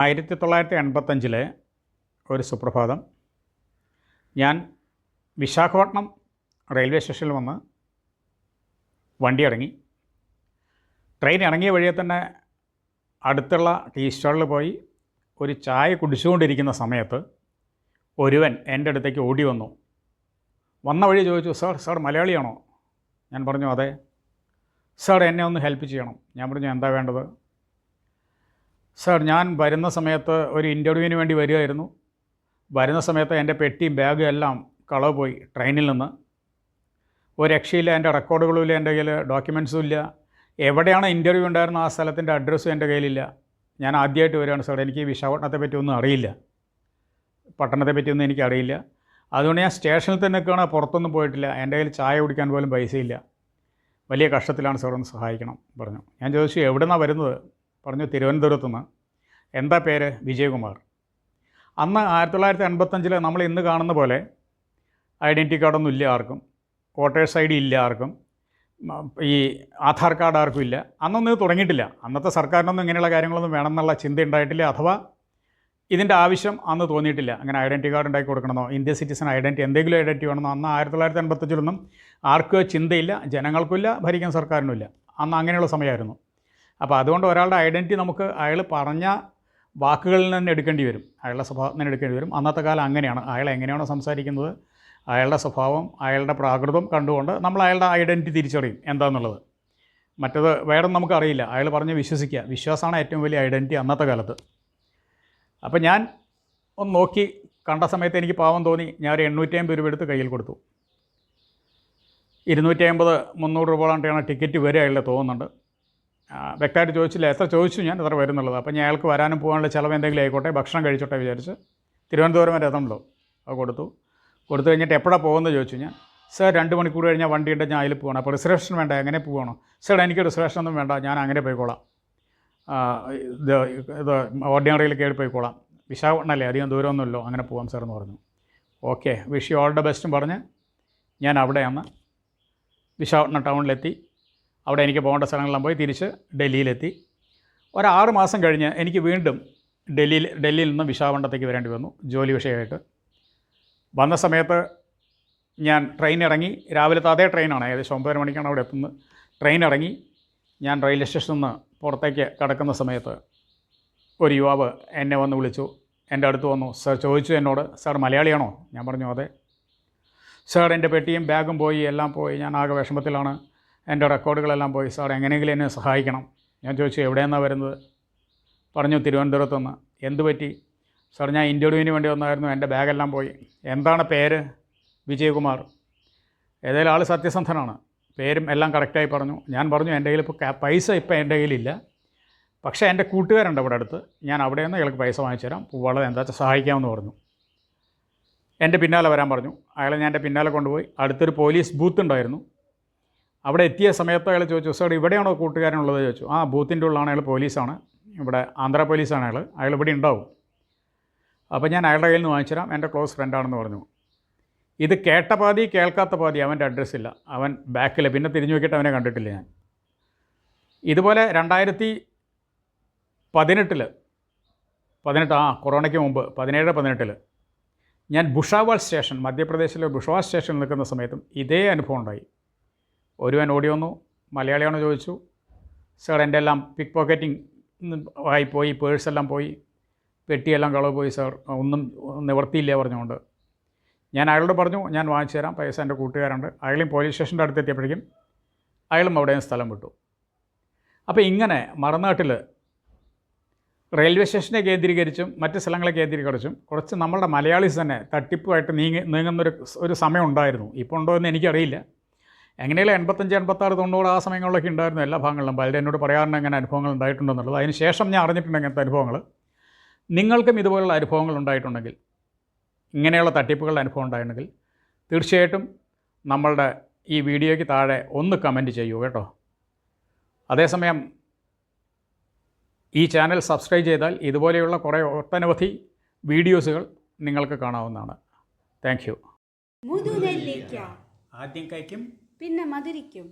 ആയിരത്തി തൊള്ളായിരത്തി എൺപത്തഞ്ചിലെ ഒരു സുപ്രഭാതം. ഞാൻ വിശാഖപട്ടണം റെയിൽവേ സ്റ്റേഷനിൽ വന്ന് വണ്ടി ഇറങ്ങി. ട്രെയിൻ ഇറങ്ങിയ വഴിയെ തന്നെ അടുത്തുള്ള ടീ സ്റ്റാളിൽ പോയി ഒരു ചായ കുടിച്ചുകൊണ്ടിരിക്കുന്ന സമയത്ത് ഒരുവൻ എന്റെ അടുത്തേക്ക് ഓടി വന്നു. വന്ന വഴി ചോദിച്ചു സാർ സാർ മലയാളിയാണോ? ഞാൻ പറഞ്ഞു അതെ. സാർ എന്നെ ഒന്ന് ഹെൽപ്പ് ചെയ്യണം. ഞാൻ പറഞ്ഞു എന്താ വേണ്ടത്? സാർ ഞാൻ വരുന്ന സമയത്ത് ഒരു ഇന്റർവ്യൂവിന് വേണ്ടി വരികയായിരുന്നു. വരുന്ന സമയത്ത് എന്റെ പെട്ടിയും ബാഗും എല്ലാം കളവ് പോയി ട്രെയിനിൽ നിന്ന്. ഒരു രക്ഷയില്ല എന്റെ റെക്കോർഡുകളും ഇല്ല എന്റെ കയ്യിൽ ഡോക്യുമെൻസും ഇല്ല. എവിടെയാണ് ഇന്റർവ്യൂ ഉണ്ടായിരുന്ന ആ സ്ഥലത്തിന്റെ അഡ്രസ്സും എന്റെ കയ്യിലില്ല. ഞാൻ ആദ്യമായിട്ട് വരികയാണ് സാർ എനിക്ക് വിശാഖപട്ടണത്തെ പറ്റി ഒന്നും അറിയില്ല. പട്ടണത്തെ പറ്റിയൊന്നും എനിക്ക് അറിയില്ല അതുകൊണ്ട് ഞാൻ സ്റ്റേഷനിൽ തന്നെ നിൽക്കുകയാണ്. പുറത്തൊന്നും പോയിട്ടില്ല. എന്റെ കയ്യിൽ ചായ കുടിക്കാൻ പോലും പൈസയില്ല. വലിയ കഷ്ടത്തിലാണ് സാർ ഒന്ന് സഹായിക്കണം പറഞ്ഞു. ഞാൻ ചോദിച്ചു എവിടെ നിന്നാണ് വരുന്നത്? പറഞ്ഞു തിരുവനന്തപുരത്ത് നിന്ന് എന്താ പേര്? വിജയകുമാർ. അന്ന് ആയിരത്തി തൊള്ളായിരത്തി എൺപത്തഞ്ചിൽ നമ്മൾ ഇന്ന് കാണുന്ന പോലെ ഐഡന്റി കാർഡൊന്നും ഇല്ല ആർക്കും. വോട്ടേഴ്സ് ഐ ഡി ഇല്ല ആർക്കും. ഈ ആധാർ കാർഡ് ആർക്കും ഇല്ല. അന്നൊന്നും ഇത് തുടങ്ങിയിട്ടില്ല. അന്നത്തെ സർക്കാരിനൊന്നും ഇങ്ങനെയുള്ള കാര്യങ്ങളൊന്നും വേണമെന്നുള്ള ചിന്ത ഉണ്ടായിട്ടില്ല. അഥവാ ഇതിന്റെ ആവശ്യം അന്ന് തോന്നിയിട്ടില്ല. അങ്ങനെ ഐഡന്റി കാർഡ് ഉണ്ടാക്കി കൊടുക്കണമെന്നോ ഇന്ത്യ സിറ്റിസൺ ഐഡന്റി എന്തെങ്കിലും ഐഡന്റി വേണമെന്നോ അന്ന് ആയിരത്തി തൊള്ളായിരത്തി എൺപത്തഞ്ചിലൊന്നും ആർക്കും ചിന്തയില്ല ജനങ്ങൾക്കുമില്ല ഭരിക്കാൻ സർക്കാരിനുമില്ല അന്ന് അങ്ങനെയുള്ള സമയമായിരുന്നു. അപ്പോൾ അതുകൊണ്ട് ഒരാളുടെ ഐഡന്റി നമുക്ക് അയാൾ പറഞ്ഞ വാക്കുകളിൽ നിന്ന് എടുക്കേണ്ടി വരും. അയാളുടെ സ്വഭാവത്തിൽ നിന്ന് എടുക്കേണ്ടി വരും. അന്നത്തെ കാലം അങ്ങനെയാണ്. അയാൾ എങ്ങനെയാണോ സംസാരിക്കുന്നത് അയാളുടെ സ്വഭാവം അയാളുടെ പ്രാകൃതം കണ്ടുകൊണ്ട് നമ്മൾ അയാളുടെ ഐഡന്റി തിരിച്ചറിയും എന്താണെന്നുള്ളത് മറ്റത് വേറെ നമുക്കറിയില്ല. അയാൾ പറഞ്ഞ് വിശ്വസിക്കുക. വിശ്വാസമാണ് ഏറ്റവും വലിയ ഐഡന്റി അന്നത്തെ കാലത്ത്. അപ്പോൾ ഞാൻ ഒന്ന് നോക്കി കണ്ട സമയത്ത് എനിക്ക് പാവം തോന്നി. ഞാൻ ഒരു എണ്ണൂറ്റി അമ്പത് രൂപ എടുത്ത് കയ്യിൽ കൊടുത്തു. ഇരുന്നൂറ്റി അമ്പത് മുന്നൂറ് രൂപ ടിക്കറ്റ് വരെ അയാളുടെ തോന്നുന്നുണ്ട്. വ്യക്തമായിട്ട് ചോദിച്ചില്ല. എത്ര ചോദിച്ചു ഞാൻ എത്ര വരുന്നുള്ളത്. അപ്പം ഞാൻ അയാൾക്ക് വരാനും പോകാനുള്ള ചിലവ് എന്തെങ്കിലും ആയിക്കോട്ടെ ഭക്ഷണം കഴിച്ചോട്ടെ വിചാരിച്ച് തിരുവനന്തപുരം വരെ എത്തണല്ലോ അത് കൊടുത്തു. കൊടുത്തു കഴിഞ്ഞിട്ട് എപ്പോഴാണ് പോകുന്നത് ചോദിച്ചു ഞാൻ. സാർ രണ്ട് മണിക്കൂർ കഴിഞ്ഞാൽ വണ്ടി ഉണ്ട് ഞാൻ അതിൽ പോകണം അപ്പോൾ റിസർവേഷൻ വേണ്ട എങ്ങനെ പോകണം സാർ എനിക്ക് റിസർവേഷൻ ഒന്നും വേണ്ട ഞാൻ അങ്ങനെ പോയിക്കോളാം. ഇത് ഇത് ഓർഡിനറിയിൽ കയറി പോയിക്കോളാം. വിശാഖപട്ടണല്ലേ അധികം ദൂരമൊന്നുമല്ലോ അങ്ങനെ പോകാം സാർ എന്ന് പറഞ്ഞു. Okay wish you all the ബെസ്റ്റും പറഞ്ഞ് ഞാൻ അവിടെയാണ് വിശാഖപട്ടണം ടൗണിലെത്തി. അവിടെ എനിക്ക് പോകേണ്ട സ്ഥലങ്ങളെല്ലാം പോയി തിരിച്ച് ഡൽഹിയിലെത്തി. ഒരാറ് മാസം കഴിഞ്ഞ് എനിക്ക് വീണ്ടും ഡൽഹിയിൽ ഡൽഹിയിൽ നിന്ന് വിശാഖപട്ടണത്തേക്ക് വരേണ്ടി വന്നു ജോലി വിഷയമായിട്ട്. വന്ന സമയത്ത് ഞാൻ ട്രെയിൻ ഇറങ്ങി രാവിലത്തെ അതേ ട്രെയിനാണ് ഏകദേശം ഒമ്പതര മണിക്കാണ് അവിടെ എത്തുന്നത്. ട്രെയിൻ ഇറങ്ങി ഞാൻ റെയിൽവേ സ്റ്റേഷനിൽ നിന്ന് പുറത്തേക്ക് കടക്കുന്ന സമയത്ത് ഒരു യുവാവ് എന്നെ വന്ന് വിളിച്ചു എന്റെ അടുത്ത് വന്നു സാർ ചോദിച്ചു എന്നോട് സാർ മലയാളിയാണോ? ഞാൻ പറഞ്ഞു അതെ. സാർ എന്റെ പെട്ടിയും ബാഗും പോയി എല്ലാം പോയി ഞാൻ ആകെ വിഷമത്തിലാണ്. എന്റെ റെക്കോർഡുകളെല്ലാം പോയി സാർ എങ്ങനെയെങ്കിലും എന്നെ സഹായിക്കണം. ഞാൻ ചോദിച്ചു എവിടെയെന്നാണ് വരുന്നത്? പറഞ്ഞു തിരുവനന്തപുരത്ത് നിന്ന് എന്ത് പറ്റി? സാർ ഞാൻ ഇന്റർവ്യൂവിന് വേണ്ടി വന്നായിരുന്നു എന്റെ ബാഗെല്ലാം പോയി. എന്താണ് പേര്? വിജയകുമാർ. ഏതായാലും ആൾ സത്യസന്ധനാണ്. പേരും എല്ലാം കറക്റ്റായി പറഞ്ഞു. ഞാൻ പറഞ്ഞു എന്റെ കയ്യിൽ ഇപ്പോൾ പൈസ ഇപ്പോൾ എന്റെ കയ്യിലില്ല. പക്ഷേ എന്റെ കൂട്ടുകാരുണ്ട് ഇവിടെ അടുത്ത്. ഞാൻ അവിടെ നിന്ന് ഇയാൾക്ക് പൈസ വാങ്ങിച്ചു തരാം. വളരെ എന്താ വെച്ചാൽ സഹായിക്കാമെന്ന് പറഞ്ഞു. എന്റെ പിന്നാലെ വരാൻ പറഞ്ഞു. അയാളെ ഞാൻ എന്റെ പിന്നാലെ കൊണ്ടുപോയി. അടുത്തൊരു പോലീസ് ബൂത്ത് ഉണ്ടായിരുന്നു. അവിടെ എത്തിയ സമയത്ത് അയാൾ ചോദിച്ചു സാർ ഇവിടെയാണോ കൂട്ടുകാരനുള്ളത്? ചോദിച്ചു. ആ ബൂത്തിന്റെ ഉള്ളാണ് അയാൾ പോലീസാണ്. ഇവിടെ ആന്ധ്ര പോലീസാണ് അയാൾ. അയാൾ ഇവിടെ ഉണ്ടാവും. അപ്പോൾ ഞാൻ അയാളുടെ കയ്യിൽ നിന്ന് വാങ്ങിച്ചു തരാം. എന്റെ ക്ലോസ് ഫ്രണ്ടാണെന്ന് പറഞ്ഞു. ഇത് കേട്ട പാതി കേൾക്കാത്ത പാതി അവന്റെ അഡ്രസ്സില്ല അവൻ ബാക്കിൽ പിന്നെ തിരിഞ്ഞു നോക്കിയിട്ട് അവനെ കണ്ടിട്ടില്ല ഞാൻ. ഇതുപോലെ രണ്ടായിരത്തി പതിനെട്ടിൽ പതിനെട്ട് ആ കൊറോണയ്ക്ക് മുമ്പ് പതിനേഴ് പതിനെട്ടിൽ ഞാൻ ബുഷാവാൾ സ്റ്റേഷൻ മധ്യപ്രദേശിലെ ബുഷാവാൾ സ്റ്റേഷനിൽ നിൽക്കുന്ന സമയത്തും ഇതേ അനുഭവം ഉണ്ടായി. ഒരുവൻ ഓടി വന്നു. മലയാളിയാണോ ചോദിച്ചു. സാർ എന്റെ എല്ലാം പിക്ക് പോക്കറ്റിംഗ് ആയി പോയി പേഴ്സെല്ലാം പോയി. പെട്ടിയെല്ലാം കളവ് പോയി സാർ. ഒന്നും നിവർത്തിയില്ല പറഞ്ഞുകൊണ്ട്. ഞാൻ അയാളോട് പറഞ്ഞു ഞാൻ വാങ്ങിച്ചു തരാം പൈസ എന്റെ കൂട്ടുകാരുണ്ട്. അയാളും പോലീസ് സ്റ്റേഷന്റെ അടുത്ത് എത്തിയപ്പോഴേക്കും അയാളും അവിടെ നിന്ന് സ്ഥലം വിട്ടു. അപ്പോൾ ഇങ്ങനെ മറുനാട്ടിൽ റെയിൽവേ സ്റ്റേഷനെ കേന്ദ്രീകരിച്ചും മറ്റ് സ്ഥലങ്ങളെ കേന്ദ്രീകരിച്ചും കുറച്ച് നമ്മളുടെ മലയാളീസ് തന്നെ തട്ടിപ്പുമായിട്ട് നീങ്ങി നീങ്ങുന്നൊരു ഒരു സമയം ഉണ്ടായിരുന്നു. ഇപ്പോൾ ഉണ്ടോ എന്ന് എനിക്കറിയില്ല. എങ്ങനെയുള്ള എൺപത്തഞ്ച് എൺപത്താറ് തൊണ്ണൂറ് ആ സമയങ്ങളിലൊക്കെ ഉണ്ടായിരുന്നു എല്ലാ ഭാഗങ്ങളിലും. പലരും എന്നോട് പറയാറുണ്ട് അങ്ങനെ അനുഭവങ്ങൾ ഉണ്ടായിട്ടുണ്ടെന്നുള്ളത് അതിന് ശേഷം ഞാൻ അറിഞ്ഞിട്ടുണ്ട് അങ്ങനത്തെ അനുഭവങ്ങൾ. നിങ്ങൾക്കും ഇതുപോലുള്ള അനുഭവങ്ങൾ ഉണ്ടായിട്ടുണ്ടെങ്കിൽ ഇങ്ങനെയുള്ള തട്ടിപ്പുകളുടെ അനുഭവം ഉണ്ടായിട്ടുണ്ടെങ്കിൽ തീർച്ചയായിട്ടും നമ്മളുടെ ഈ വീഡിയോയ്ക്ക് താഴെ ഒന്ന് കമന്റ് ചെയ്യൂ കേട്ടോ. അതേസമയം ഈ ചാനൽ സബ്സ്ക്രൈബ് ചെയ്താൽ ഇതുപോലെയുള്ള കുറേ ഒട്ടനവധി വീഡിയോസുകൾ നിങ്ങൾക്ക് കാണാവുന്നതാണ്. Thank you. ആദ്യം കഴിക്കും. പിന്നെ മധുരിക്കും.